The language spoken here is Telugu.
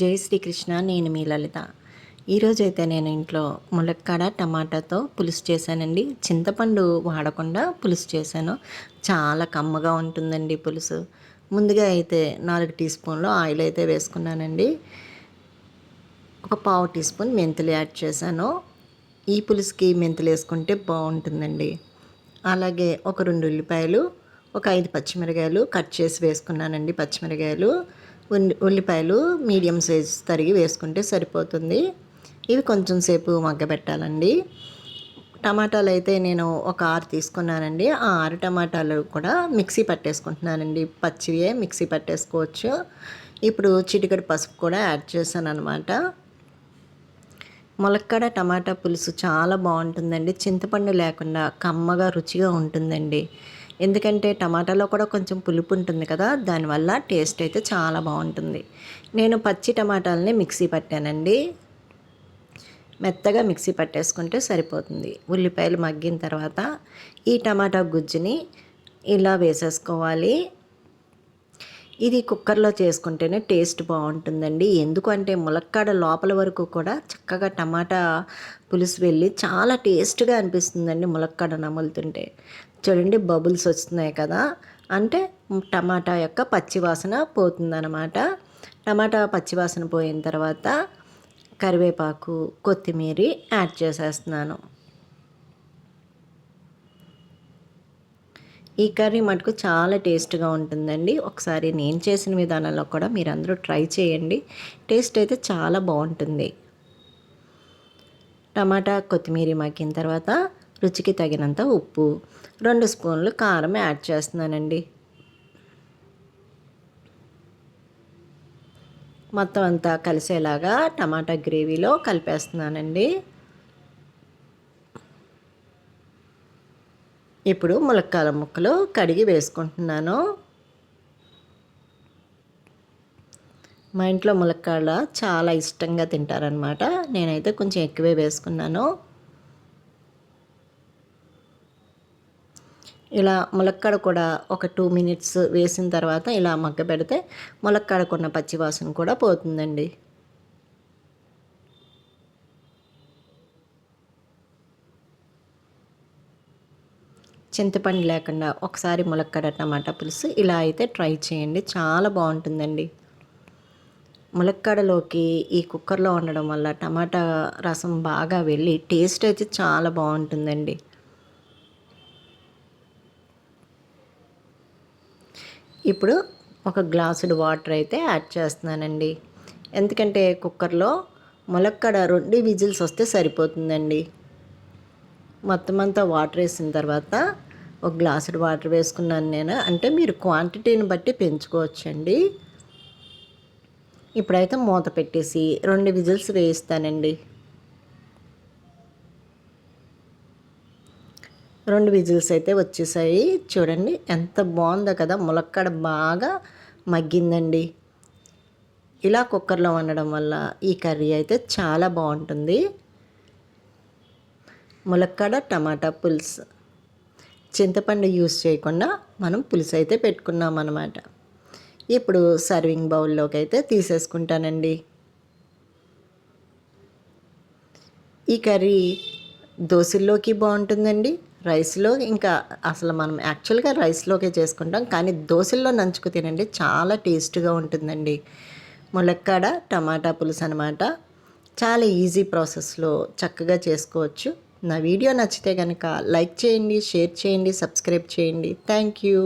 జై శ్రీకృష్ణ నేను మీ లలిత. ఈరోజైతే నేను ఇంట్లో ములక్కాడ టమాటాతో పులుసు చేశానండి. చింతపండు వాడకుండా పులుసు చేశాను. చాలా కమ్మగా ఉంటుందండి పులుసు. ముందుగా అయితే నాలుగు టీ స్పూన్లు ఆయిల్ అయితే వేసుకున్నానండి. ఒక పావు టీ స్పూన్ మెంతులు యాడ్ చేశాను. ఈ పులుసుకి మెంతులు వేసుకుంటే బాగుంటుందండి. అలాగే ఒక రెండు ఉల్లిపాయలు ఒక ఐదు పచ్చిమిరకాయలు కట్ చేసి వేసుకున్నానండి పచ్చిమిరకాయలు. ఉల్లిపాయలు మీడియం సైజ్ తరిగి వేసుకుంటే సరిపోతుంది. ఇవి కొంచెం సేపు మగ్గబెట్టాలండి. టమాటాలు అయితే నేను ఒక ఆరు తీసుకున్నానండి. ఆ ఆరు టమాటాలు కూడా మిక్సీ పట్టేసుకుంటున్నానండి. పచ్చివే మిక్సీ పట్టేసుకోవచ్చు. ఇప్పుడు చిటికడి పసుపు కూడా యాడ్ చేశాను అనమాట ములక్కడ టమాటా పులుసు చాలా బాగుంటుందండి. చింతపండు లేకుండా కమ్మగా రుచిగా ఉంటుందండి. ఎందుకంటే టమాటాలో కూడా కొంచెం పులుపు ఉంటుంది కదా దానివల్ల టేస్ట్ అయితే చాలా బాగుంటుంది. నేను పచ్చి టమాటాలని మిక్సీ పట్టానండి. మెత్తగా మిక్సీ పట్టేసుకుంటే సరిపోతుంది. ఉల్లిపాయలు మగ్గిన తర్వాత ఈ టమాటా గుజ్జుని ఇలా వేసేసుకోవాలి. ఇది కుక్కర్లో చేసుకుంటేనే టేస్ట్ బాగుంటుందండి. ఎందుకంటే ములక్కాడ లోపల వరకు కూడా చక్కగా టమాటా పులుసు వెళ్ళి చాలా టేస్ట్గా అనిపిస్తుందండి ములక్కాడ నములుతుంటే చూడండి బబుల్స్ వస్తున్నాయి కదా. అంటే టమాటా యొక్క పచ్చివాసన పోతుందన్నమాట. టమాటా పచ్చివాసన పోయిన తర్వాత కరివేపాకు కొత్తిమీర యాడ్ చేసేస్తున్నాను. ఈ కర్రీ మటుకు చాలా టేస్ట్గా ఉంటుందండి. ఒకసారి నేను చేసిన విధానంలో కూడా మీరందరూ ట్రై చేయండి. టేస్ట్ అయితే చాలా బాగుంటుంది. టమాటా కొత్తిమీర మగ్గిన తర్వాత రుచికి తగినంత ఉప్పు రెండు స్పూన్లు కారం యాడ్ చేస్తున్నానండి. మొత్తం అంతా కలిసేలాగా టమాటా గ్రేవీలో కలిపేస్తున్నానండి. ఇప్పుడు ములక్కాల ముక్కలు కడిగి వేసుకుంటున్నాను. మా ఇంట్లో ములక్కాడ చాలా ఇష్టంగా తింటారనమాట నేనైతే కొంచెం ఎక్కువే వేసుకున్నాను. ఇలా ములక్కడ కూడా ఒక టూ మినిట్స్ వేసిన తర్వాత ఇలా మగ్గ పెడితే ములక్కాడకున్న పచ్చివాసన కూడా పోతుందండి. చింతపండు లేకుండా ఒకసారి ములక్కడ టమాటా పులుసు. ఇలా అయితే ట్రై చేయండి. చాలా బాగుంటుందండి. ములక్కాడలోకి ఈ కుక్కర్లో ఉండడం వల్ల టమాటా రసం బాగా వెళ్ళి టేస్ట్ అయితే చాలా బాగుంటుందండి. ఇప్పుడు ఒక గ్లాసుడు వాటర్ అయితే యాడ్ చేస్తున్నానండి. ఎందుకంటే కుక్కర్లో ములక్కడ రెండు విజిల్స్ వస్తే సరిపోతుందండి. మొత్తం అంతా వాటర్ వేసిన తర్వాత ఒక గ్లాసుడు వాటర్ వేసుకున్నాను నేను. అంటే మీరు క్వాంటిటీని బట్టి పెంచుకోవచ్చండి. ఇప్పుడైతే మూత పెట్టేసి రెండు విజిల్స్ వేయిస్తానండి. రెండు విజిల్స్ అయితే వచ్చేసాయి. చూడండి ఎంత బాగుందో కదా ములక్కడ బాగా మగ్గిందండి. ఇలా కుక్కర్లో వండడం వల్ల ఈ కర్రీ అయితే చాలా బాగుంటుంది. ములక్కడ టమాటా పులుసు. చింతపండు యూస్ చేయకుండా మనం పులుసు అయితే పెట్టుకున్నాం అన్నమాట ఇప్పుడు సర్వింగ్ బౌల్లోకి అయితే తీసేసుకుంటానండి. ఈ కర్రీ దోశల్లోకి బాగుంటుందండి రైస్లో ఇంకా అసలు మనం యాక్చువల్గా రైస్లోకే చేసుకుంటాం కానీ దోశల్లో నంచుకు తినండి చాలా టేస్ట్గా ఉంటుందండి. ములక్కాడ టమాటా పులుసు అనమాట చాలా ఈజీ ప్రాసెస్లో చక్కగా చేసుకోవచ్చు. నా వీడియో నచ్చితే కనుక లైక్ చేయండి షేర్ చేయండి సబ్స్క్రైబ్ చేయండి. Thank you.